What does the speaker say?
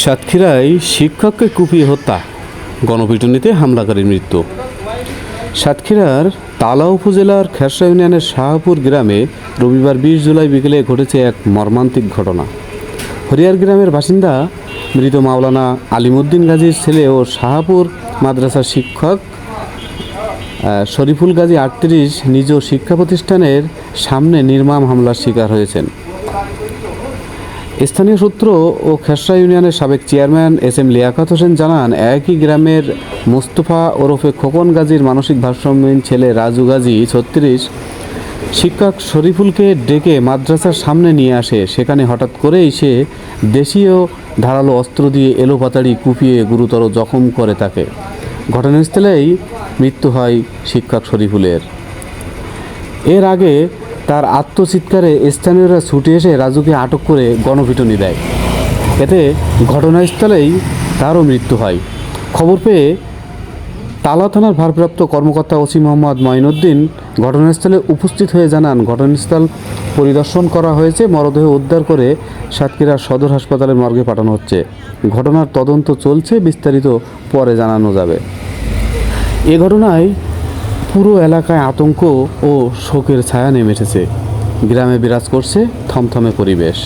সাতক্ষীরায় শিক্ষককে কুপিয়ে হত্যা, গণপিটুনিতে হামলাকারীর মৃত্যু। সাতক্ষীরার তালা উপজেলার খেরসা ইউনিয়নের শাহপুর গ্রামে রবিবার বিশ জুলাই বিকেলে ঘটেছে এক মর্মান্তিক ঘটনা। হরিয়ার গ্রামের বাসিন্দা মৃত মাওলানা আলিমুদ্দিন গাজীর ছেলে ও শাহপুর মাদ্রাসার শিক্ষক শরীফুল গাজী আটত্রিশ নিজ শিক্ষা প্রতিষ্ঠানের সামনে নির্মাম হামলার শিকার হয়েছেন। স্থানীয় সূত্র ও খেসরা ইউনিয়নের সাবেক chairman S M Liaquat Hossain জানান, একই গ্রামের মোস্তফা ওরফে খোকন গাজীর মানসিক ভারসাম্যহীন ছেলে রাজু গাজী, ছত্রিশ, শিক্ষক শরীফুলকে ডেকে মাদ্রাসার সামনে নিয়ে আসে। সেখানে হঠাৎ করেই সে দেশীয় ধারালো অস্ত্র দিয়ে এলোপাতাড়ি কুপিয়ে গুরুতর জখম করে তাকে। ঘটনাস্থলেই মৃত্যু হয় শিক্ষক শরীফুলের। এর আগে তার আত্মচিৎকারে স্থানীয়রা ছুটে এসে রাজুকে আটক করে গণপিটুনি দেয়। এতে ঘটনাস্থলেই তারও মৃত্যু হয়। খবর পেয়ে তালা থানার ভারপ্রাপ্ত কর্মকর্তা ওসি মোহাম্মদ মঈনুদ্দিন ঘটনাস্থলে উপস্থিত হয়ে জানান, ঘটনাস্থল পরিদর্শন করা হয়েছে, মরদেহ উদ্ধার করে সাতক্ষীরা সদর হাসপাতালের মর্গে পাঠানো হচ্ছে। ঘটনার তদন্ত চলছে, বিস্তারিত পরে জানানো যাবে। এ ঘটনায় পুরো এলাকায় আতঙ্ক ও শোকের ছায়া নেমে এসেছে। গ্রামে বিরাজ করছে থমথমে পরিবেশ।